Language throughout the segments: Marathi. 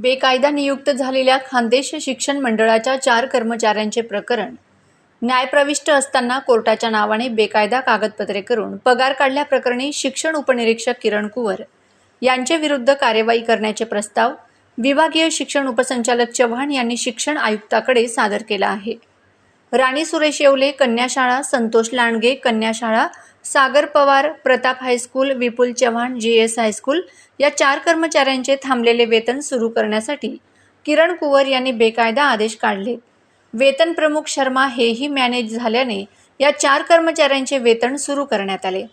बेकायदा नियुक्त झालेल्या खानदेश शिक्षण मंडळाच्या चार कर्मचाऱ्यांचे प्रकरण. न्यायप्रविष्ट असताना कोर्टाच्या नावाने बेकायदा कागदपत्रे करून पगार काढल्याप्रकरणी शिक्षण उपनिरीक्षक किरण कुवर यांचे विरुद्ध कार्यवाही करण्याचे प्रस्ताव विभागीय शिक्षण उपसंचालक चव्हाण यांनी शिक्षण आयुक्ताकडे सादर केला आहे. राणी सुरेश येवले कन्याशाळा Santosh Landge कन्याशाळा Sagar Pawar Pratap high school Vipul Chavan G S high school या चार कर्मचाऱ्यांचे थांबलेले वेतन सुरू करण्यासाठी किरण कुवर यांनी बेकायदा आदेश काढले. वेतन प्रमुख शर्मा हेही मॅनेज झाल्याने या चार कर्मचाऱ्यांचे वेतन सुरू करण्यात आले.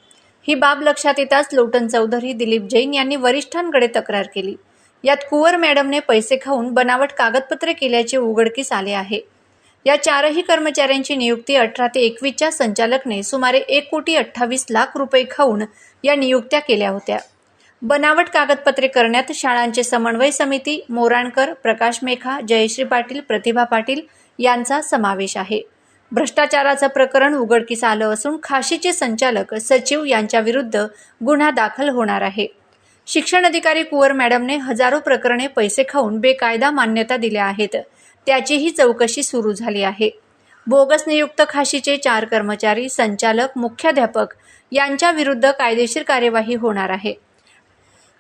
ही बाब लक्षात येताच लोटन चौधरी दिलीप जैन यांनी वरिष्ठांकडे तक्रार केली. यात कुवर मॅडमने पैसे खाऊन बनावट कागदपत्रे केल्याचे उघडकीस आले आहे. या चारही कर्मचाऱ्यांची नियुक्ती अठरा ते एकवीसच्या संचालकने सुमारे एक कोटी अठ्ठावीस लाख रुपये खाऊन या नियुक्त्या केल्या होत्या. बनावट कागदपत्रे करण्यात शाळांचे समन्वय समिती मोराणकर प्रकाश मेखा जयश्री पाटील प्रतिभा पाटील यांचा समावेश आहे. भ्रष्टाचाराचं प्रकरण उघडकीस आलं असून खाशीचे संचालक सचिव यांच्याविरुद्ध गुन्हा दाखल होणार आहे. शिक्षण अधिकारी कुवर मॅडमने हजारो प्रकरणे पैसे खाऊन बेकायदा मान्यता दिल्या आहेत. त्याचीही चौकशी सुरू झाली आहे. बोगस नियुक्त खाशीचे चार कर्मचारी संचालक मुख्याध्यापक यांच्या विरुद्ध कायदेशीर कार्यवाही होणार आहे.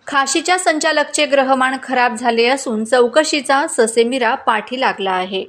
खाशीच्या संचालकचे ग्रहमान खराब झाले असून चौकशीचा ससेमिरा पाठी लागला आहे.